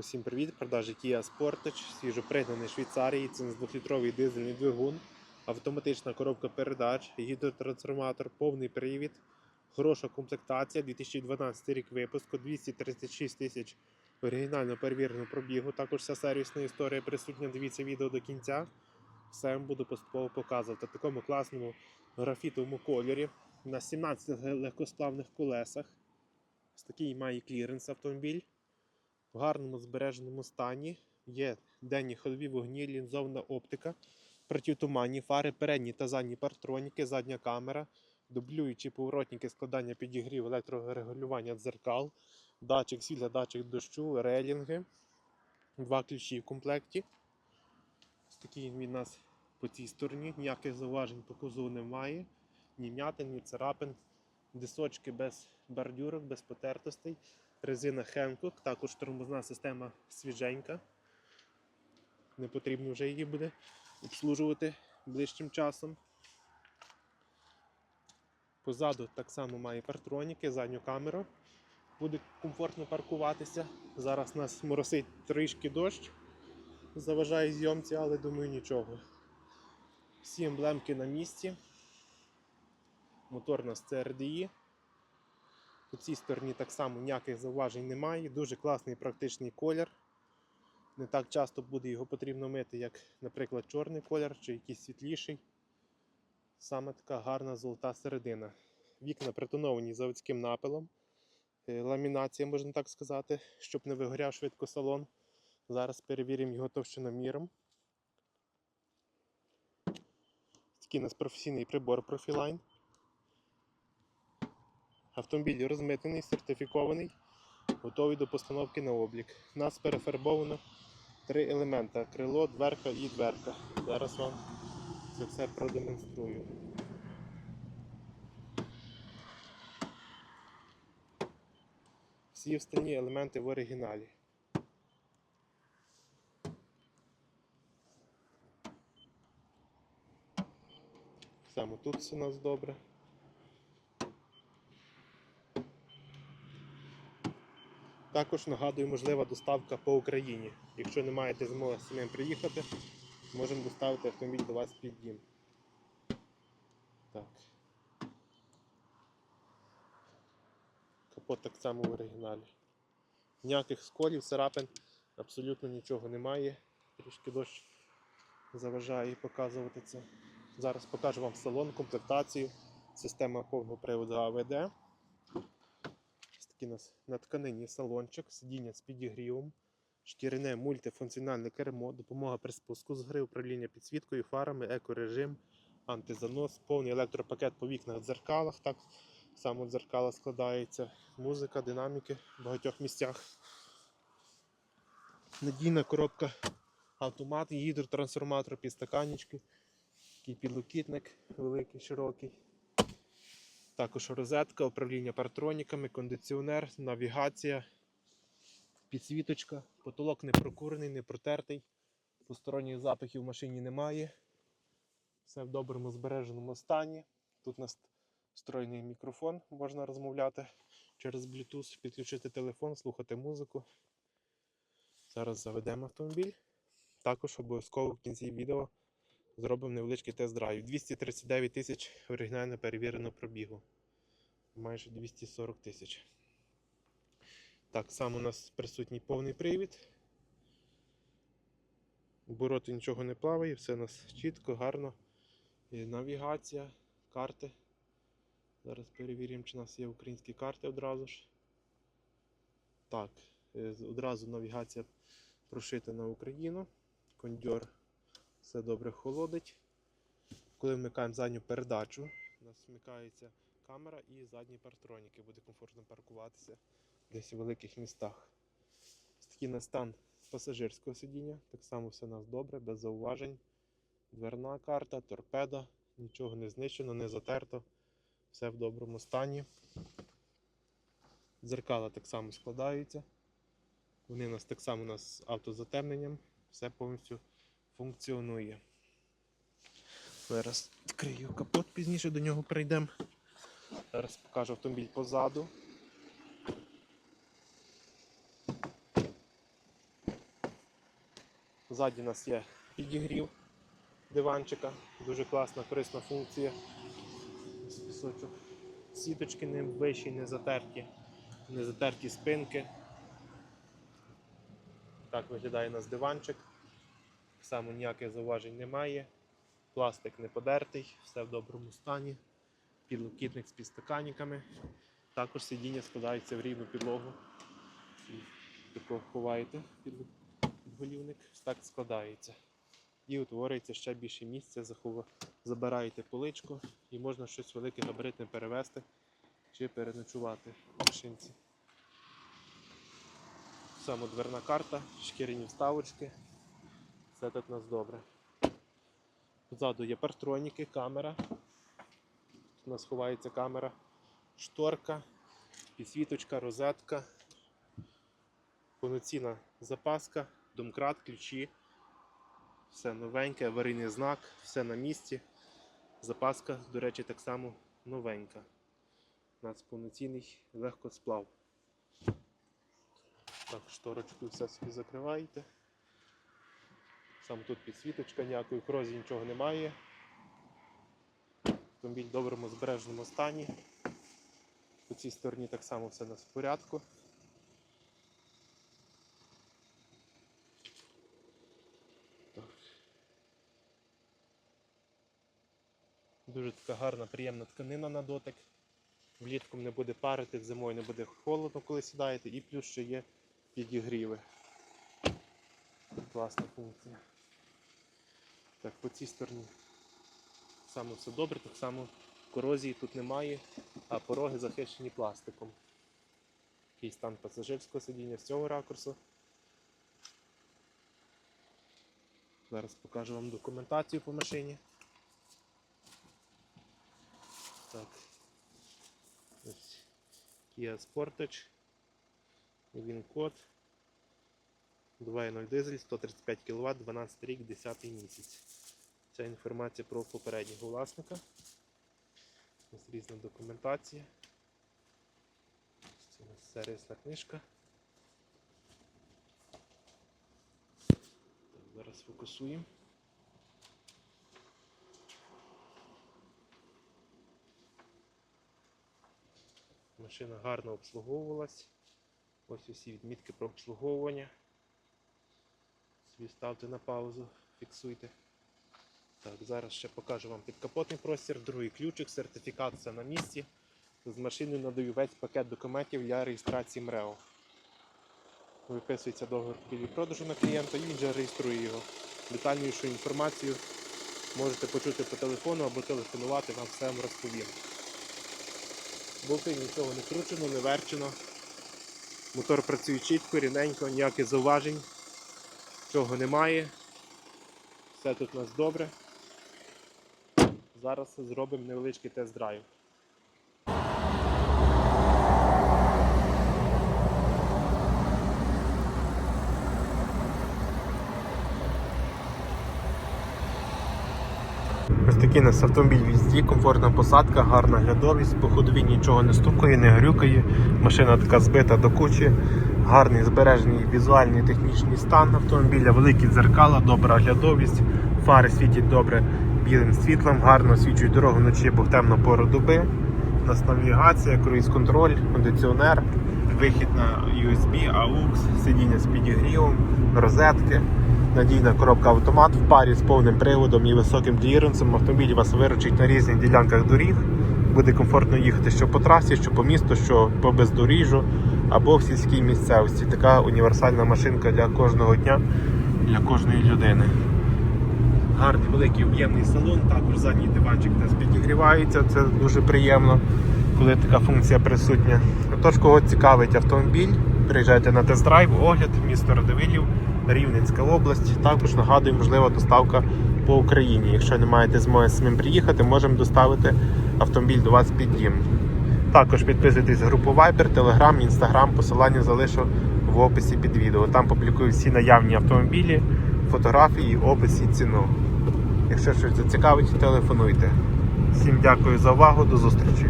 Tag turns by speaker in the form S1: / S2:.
S1: Усім привіт! Продажі Kia Sportage, свіжопригнаний Швейцарії, це 2-літровий дизельний двигун, автоматична коробка передач, гідротрансформатор, повний привід, хороша комплектація, 2012 рік випуску, 236 тисяч оригінально перевіреного пробігу. Також вся сервісна історія присутня. Дивіться відео до кінця. Все вам буду поступово показувати. В такому класному графітовому кольорі на 17 легкосплавних колесах. Ось такий має кліренс автомобіль в гарному збереженому стані. Є денні ходові вогні, лінзована оптика, протитуманні фари, передні та задні партроніки, задня камера, дублюючі поворотники складання підігрів, електрорегулювання дзеркал, датчик світла, датчик дощу, релінги, два ключі в комплекті. Ось такий він у нас по цій стороні, ніяких зауважень по кузову немає, ні м'ятин, ні царапин, дисочки без бордюрок, без потертостей. Резина Hankook, також тормозна система свіженька. Не потрібно вже її буде обслужувати ближчим часом. Позаду так само має партроніки, задню камеру. Буде комфортно паркуватися. Зараз нас моросить трішки дощ, заважає зйомці, але думаю нічого. Всі емблемки на місці. Мотор у нас CRDI. По цій стороні так само ніяких зауважень немає. Дуже класний практичний колір. Не так часто буде його потрібно мити, як, наприклад, чорний колір чи якийсь світліший. Саме така гарна золота середина. Вікна притоновані заводським напилом. Е, Ламінація, можна так сказати, щоб не вигоряв швидко салон. Зараз перевіримо його товщиноміром. Такий у нас професійний прибор Profiline. Автомобіль розмитнений, сертифікований, готовий до постановки на облік. У нас перефарбовано три елемента: крило, дверка і дверка. Зараз вам це все продемонструю. Всі останні елементи в оригіналі. Саме тут все у нас добре. Також нагадую, можлива доставка по Україні. Якщо не маєте змоги самим приїхати, можемо доставити автомобіль до вас під дім. Так. Капот так само в оригіналі. Ніяких сколів, царапин, абсолютно нічого немає. Трішки дощ заважає показувати це. Зараз покажу вам салон, комплектацію, система повного приводу АВД. Такий у нас на тканині салончик, сидіння з підігрівом, шкіряне мультифункціональне кермо, допомога при спуску з гри, управління підсвіткою, фарами, екорежим, антизанос, повний електропакет по вікнах, дзеркалах. Так само дзеркала складається, музика, динаміки в багатьох місцях. Надійна коробка автомат, гідротрансформатор, підстаканнички, такий великий, широкий. Також розетка, управління партроніками, кондиціонер, навігація, підсвіточка, потолок не прокурений, не протертий, посторонніх запахів в машині немає. Все в доброму збереженому стані. Тут у нас встроєний мікрофон, можна розмовляти через Bluetooth, підключити телефон, слухати музику. Зараз заведемо автомобіль. Також обов'язково в кінці відео зробимо невеличкий тест-драйв. 239 тисяч оригінально перевірено пробігу. Майже 240 тисяч. Так само у нас присутній повний привід. Обороти нічого не плаває, все у нас чітко, гарно. Є навігація, карти. Зараз перевіримо, чи у нас є українські карти одразу ж. Так, е, одразу навігація прошита на Україну. Кондьор все добре холодить. Коли вмикаємо задню передачу, у нас вмикається камера і задні партроніки. Буде комфортно паркуватися десь у великих містах. Ось такий на стан пасажирського сидіння. Так само все у нас добре, без зауважень. Дверна карта, торпеда, нічого не знищено, не затерто. Все в доброму стані. Дзеркала так само складаються. Вони у нас так само у нас з автозатемненням. Все повністю функціонує. Зараз відкрию капот, пізніше до нього прийдемо. Зараз покажу автомобіль позаду. Ззаді у нас є підігрів диванчика, дуже класна, корисна функція. Пісочок. Сіточки не вищі, не затерті, не затерті спинки. Так виглядає у нас диванчик. Само ніяких зауважень немає. Пластик не подертий, все в доброму стані. Підлокітник з підстаканниками. Також сидіння складається в рівну підлогу. Тако ховаєте підголівник, так складається. І утворюється ще більше місця, забираєте поличку і можна щось велике габаритне перевезти чи переночувати в машинці. Саме дверна карта, шкіряні вставочки. Все тут у нас добре. Позаду є партроніки, камера. Тут у нас ховається камера, шторка, підсвіточка, розетка, повноцінна запаска, домкрат, ключі. Все новеньке, аварійний знак, все на місці. Запаска, до речі, так само новенька. У нас повноцінний легкосплав. Так, шторочку все собі закриваєте. Сам тут підсвіточка, ніякої корозії нічого немає. Автомобіль в доброму збереженому стані. По цій стороні так само все у нас в порядку. Дуже така гарна, приємна тканина на дотик. Влітку не буде парити, зимою не буде холодно, коли сідаєте, і плюс ще є підігріви. Класна функція. Так, по цій стороні саме все добре, так само корозії тут немає, а пороги захищені пластиком. Такий стан пасажирського сидіння з цього ракурсу. Зараз покажу вам документацію по машині. Так. Ось Kia Sportage. Він код. 2.0 дизель, 135 кВт, 12 рік, 10 місяць. Ця інформація про попереднього власника. Ось різна документація. Це у нас сервісна книжка. Так, зараз фокусуємо. Машина гарно обслуговувалась. Ось усі відмітки про обслуговування. Собі ставте на паузу, фіксуйте. Так, зараз ще покажу вам підкапотний простір, другий ключик, сертифікат все на місці. З машиною надаю весь пакет документів для реєстрації МРЕО. Виписується договір купівлі-продажу на клієнта і він вже реєструє його. Детальнішу інформацію можете почути по телефону або телефонувати, вам все розповім. Болти нічого не кручено, не верчено. Мотор працює чітко, рівненько, ніяких зауважень, чого немає. Все тут у нас добре. Зараз зробимо невеличкий тест-драйв. Ось такий у нас автомобіль в їзді, комфортна посадка, гарна глядовість, по ходові нічого не стукає, не грюкає. Машина така збита до кучі, гарний збережений візуальний технічний стан автомобіля, великі дзеркала, добра глядовість, фари світять добре білим світлом, гарно освічують дорогу вночі, бо в темну пору доби. У нас навігація, круїз-контроль, кондиціонер, вихід на USB, AUX, сидіння з підігрівом, розетки. Надійна коробка автомат в парі з повним приводом і високим кліренсом. Автомобіль вас виручить на різних ділянках доріг. Буде комфортно їхати що по трасі, що по місту, що по бездоріжжю або в сільській місцевості. Така універсальна машинка для кожного дня, для кожної людини. Гарний великий об'ємний салон, також задній диванчик нас підігрівається, це дуже приємно, коли така функція присутня. Отож, кого цікавить автомобіль, приїжджайте на тест-драйв, огляд, місто Радивилів, Рівненська область. Також нагадую, можлива доставка по Україні. Якщо не маєте змоги самим приїхати, можемо доставити автомобіль до вас під дім. Також підписуйтесь в групу Viber, Telegram, Instagram, посилання залишу в описі під відео. Там публікую всі наявні автомобілі, фотографії, опис і ціну. Якщо щось зацікавить, телефонуйте. Всім дякую за увагу, до зустрічі!